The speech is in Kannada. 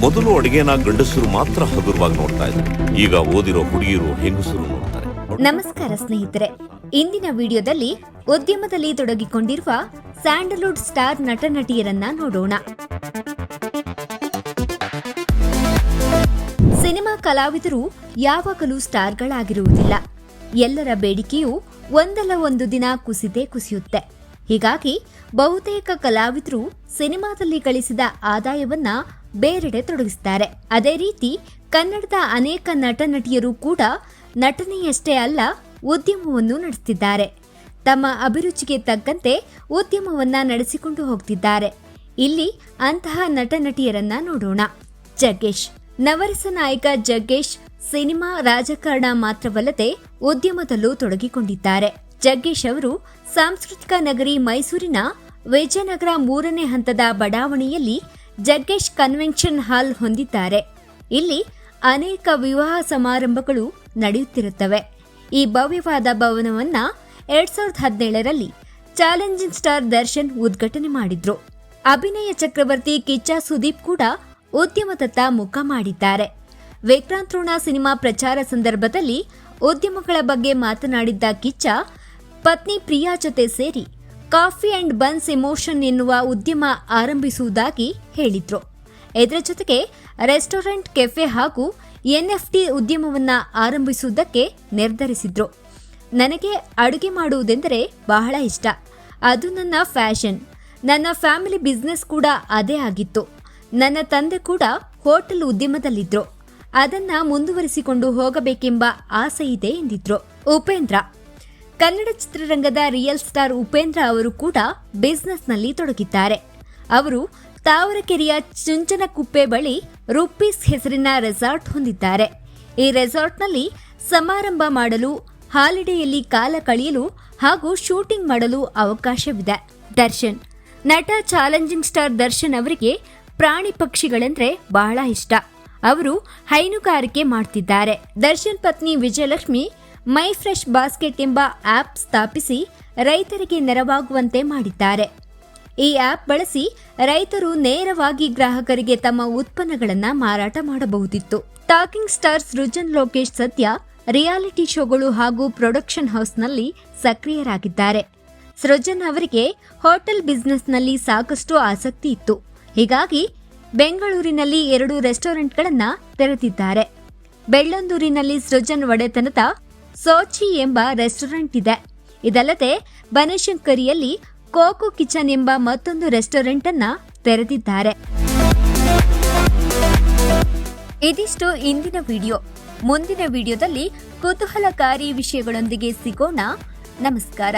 ಮೊದಲು ಅಡಿಗೆನ ಗಂಡಸರು ಮಾತ್ರ ಹಗುರವಾಗಿ ನೋಡ್ತಾ ಇದ್ರು. ಈಗ ಓದಿರೋ ಹುಡುಗಿಯರು ಹೆಂಗಸರು ನೋಡ್ತಾರೆ. ನಮಸ್ಕಾರ ಸ್ನೇಹಿತರೆ, ಇಂದಿನ ವಿಡಿಯೋದಲ್ಲಿ ಉದ್ಯಮದಲ್ಲಿ ತೊಡಗಿಕೊಂಡಿರುವ ಸ್ಯಾಂಡಲ್ವುಡ್ ಸ್ಟಾರ್ ನಟ ನಟಿಯರನ್ನ ನೋಡೋಣ. ಸಿನಿಮಾ ಕಲಾವಿದರು ಯಾವಾಗಲೂ ಸ್ಟಾರ್ಗಳಾಗಿರುವುದಿಲ್ಲ. ಎಲ್ಲರ ಬೇಡಿಕೆಯು ಒಂದಲ್ಲ ಒಂದು ದಿನ ಕುಸಿದೇ ಕುಸಿಯುತ್ತೆ. ಹೀಗಾಗಿ ಬಹುತೇಕ ಕಲಾವಿದರು ಸಿನಿಮಾದಲ್ಲಿ ಗಳಿಸಿದ ಆದಾಯವನ್ನ ಬೇರೆಡೆ ತೊಡಗಿಸ್ತಾರೆ. ಅದೇ ರೀತಿ, ಕನ್ನಡದ ಅನೇಕ ನಟ ನಟಿಯರು ಕೂಡ ನಟನೆಯಷ್ಟೇ ಅಲ್ಲ, ಉದ್ಯಮವನ್ನು ನಡೆಸುತ್ತಿದ್ದಾರೆ ತಮ್ಮ ಅಭಿರುಚಿಗೆ ತಕ್ಕಂತೆ ಉದ್ಯಮವನ್ನ ನಡೆಸಿಕೊಂಡು ಹೋಗ್ತಿದ್ದಾರೆ. ಇಲ್ಲಿ ಅಂತಹ ನಟ ನಟಿಯರನ್ನ ನೋಡೋಣ. ಜಗ್ಗೇಶ್. ನವರಸ ನಾಯಕ ಜಗ್ಗೇಶ್ ಸಿನಿಮಾ ರಾಜಕಾರಣ ಮಾತ್ರವಲ್ಲದೆ ಉದ್ಯಮದಲ್ಲೂ ತೊಡಗಿಕೊಂಡಿದ್ದಾರೆ. ಜಗ್ಗೇಶ್ ಅವರು ಸಾಂಸ್ಕೃತಿಕ ನಗರಿ ಮೈಸೂರಿನ ವಿಜಯನಗರ ಮೂರನೇ ಹಂತದ ಬಡಾವಣೆಯಲ್ಲಿ ಜಗ್ಗೇಶ್ ಕನ್ವೆನ್ಷನ್ ಹಾಲ್ ಹೊಂದಿದ್ದಾರೆ. ಇಲ್ಲಿ ಅನೇಕ ವಿವಾಹ ಸಮಾರಂಭಗಳು ನಡೆಯುತ್ತಿರುತ್ತವೆ. ಈ ಭವ್ಯವಾದ ಭವನವನ್ನ ಎರಡ್ ಸಾವಿರದ ಹದಿನೇಳರಲ್ಲಿ ಚಾಲೆಂಜಿಂಗ್ ಸ್ಟಾರ್ ದರ್ಶನ್ ಉದ್ಘಾಟನೆ ಮಾಡಿದ್ರು. ಅಭಿನಯ ಚಕ್ರವರ್ತಿ ಕಿಚ್ಚ ಸುದೀಪ್ ಕೂಡ ಉದ್ಯಮದತ್ತ ಮುಖ ಮಾಡಿದ್ದಾರೆ. ವಿಕ್ರಾಂತ್ ಸಿನಿಮಾ ಪ್ರಚಾರ ಸಂದರ್ಭದಲ್ಲಿ ಉದ್ಯಮಗಳ ಬಗ್ಗೆ ಮಾತನಾಡಿದ್ದ ಕಿಚ್ಚ, ಪತ್ನಿ ಪ್ರಿಯಾ ಜೊತೆ ಸೇರಿ ಕಾಫಿ ಅಂಡ್ ಬನ್ಸ್ ಎಮೋಷನ್ ಎನ್ನುವ ಉದ್ಯಮ ಆರಂಭಿಸುವುದಾಗಿ ಹೇಳಿದ್ರು. ಇದರ ಜೊತೆಗೆ ರೆಸ್ಟೋರೆಂಟ್, ಕೆಫೆ ಹಾಗೂ ಎನ್ಎಫ್ಟಿ ಉದ್ಯಮವನ್ನು ಆರಂಭಿಸುವುದಕ್ಕೆ ನಿರ್ಧರಿಸಿದ್ರು. ನನಗೆ ಅಡುಗೆ ಮಾಡುವುದೆಂದರೆ ಬಹಳ ಇಷ್ಟ. ಅದು ನನ್ನ ಫ್ಯಾಷನ್. ನನ್ನ ಫ್ಯಾಮಿಲಿ ಬಿಸ್ನೆಸ್ ಕೂಡ ಅದೇ ಆಗಿತ್ತು. ನನ್ನ ತಂದೆ ಕೂಡ ಹೋಟೆಲ್ ಉದ್ಯಮದಲ್ಲಿದ್ದರು ಅದನ್ನ ಮುಂದುವರಿಸಿಕೊಂಡು ಹೋಗಬೇಕೆಂಬ ಆಸೆ ಇದೆ ಎಂದಿದ್ರು ಉಪೇಂದ್ರ. ಕನ್ನಡ ಚಿತ್ರರಂಗದ ರಿಯಲ್ ಸ್ಟಾರ್ ಉಪೇಂದ್ರ ಅವರು ಕೂಡ ಬಿಸ್ನೆಸ್ನಲ್ಲಿ ತೊಡಗಿದ್ದಾರೆ. ಅವರು ತಾವರಕೆರೆಯ ಚುಂಚನಕುಪ್ಪೆ ಬಳಿ ರೂಪೀಸ್ ಹೆಸರಿನ ರೆಸಾರ್ಟ್ ಹೊಂದಿದ್ದಾರೆ. ಈ ರೆಸಾರ್ಟ್ನಲ್ಲಿ ಸಮಾರಂಭ ಮಾಡಲು, ಹಾಲಿಡೇಯಲ್ಲಿ ಕಾಲ ಕಳೆಯಲು ಹಾಗೂ ಶೂಟಿಂಗ್ ಮಾಡಲು ಅವಕಾಶವಿದೆ. ದರ್ಶನ್, ನಟ ಚಾಲೆಂಜಿಂಗ್ ಸ್ಟಾರ್ ದರ್ಶನ್ ಅವರಿಗೆ ಪ್ರಾಣಿ ಪಕ್ಷಿಗಳೆಂದ್ರೆ ಬಹಳ ಇಷ್ಟ. ಅವರು ಹೈನುಗಾರಿಕೆ ಮಾಡ್ತಿದ್ದಾರೆ. ದರ್ಶನ್ ಪತ್ನಿ ವಿಜಯಲಕ್ಷ್ಮಿ ಮೈ ಫ್ರೆಶ್ ಬಾಸ್ಕೆಟ್ ಎಂಬ ಆಪ್ ಸ್ಥಾಪಿಸಿ ರೈತರಿಗೆ ನೆರವಾಗುವಂತೆ ಮಾಡಿದ್ದಾರೆ. ಈ ಆಪ್ ಬಳಸಿ ರೈತರು ನೇರವಾಗಿ ಗ್ರಾಹಕರಿಗೆ ತಮ್ಮ ಉತ್ಪನ್ನಗಳನ್ನು ಮಾರಾಟ ಮಾಡಬಹುದಿತ್ತು. ಟಾಕಿಂಗ್ ಸ್ಟಾರ್ ಸೃಜನ್ ಲೋಕೇಶ್ ಸದ್ಯ ರಿಯಾಲಿಟಿ ಶೋಗಳು ಹಾಗೂ ಪ್ರೊಡಕ್ಷನ್ ಹೌಸ್ನಲ್ಲಿ ಸಕ್ರಿಯರಾಗಿದ್ದಾರೆ. ಸೃಜನ್ ಅವರಿಗೆ ಹೋಟೆಲ್ ಬಿಸ್ನೆಸ್ನಲ್ಲಿ ಸಾಕಷ್ಟು ಆಸಕ್ತಿ ಇತ್ತು. ಹೀಗಾಗಿ ಬೆಂಗಳೂರಿನಲ್ಲಿ ಎರಡು ರೆಸ್ಟೋರೆಂಟ್ಗಳನ್ನು ತೆರೆದಿದ್ದಾರೆ. ಬೆಳ್ಳಂದೂರಿನಲ್ಲಿ ಸೃಜನ್ ಒಡೆತನದ ಸೋಚಿ ಎಂಬ ರೆಸ್ಟೋರೆಂಟ್ ಇದೆ. ಇದಲ್ಲದೆ ಬನಶಂಕರಿಯಲ್ಲಿ ಕೋಕೋ ಕಿಚನ್ ಎಂಬ ಮತ್ತೊಂದು ರೆಸ್ಟೋರೆಂಟ್ ಅನ್ನ ತೆರೆದಿದ್ದಾರೆ. ಇದಿಷ್ಟು ಇಂದಿನ ವಿಡಿಯೋ. ಮುಂದಿನ ವಿಡಿಯೋದಲ್ಲಿ ಕುತೂಹಲಕಾರಿ ವಿಷಯಗಳೊಂದಿಗೆ ಸಿಗೋಣ. ನಮಸ್ಕಾರ.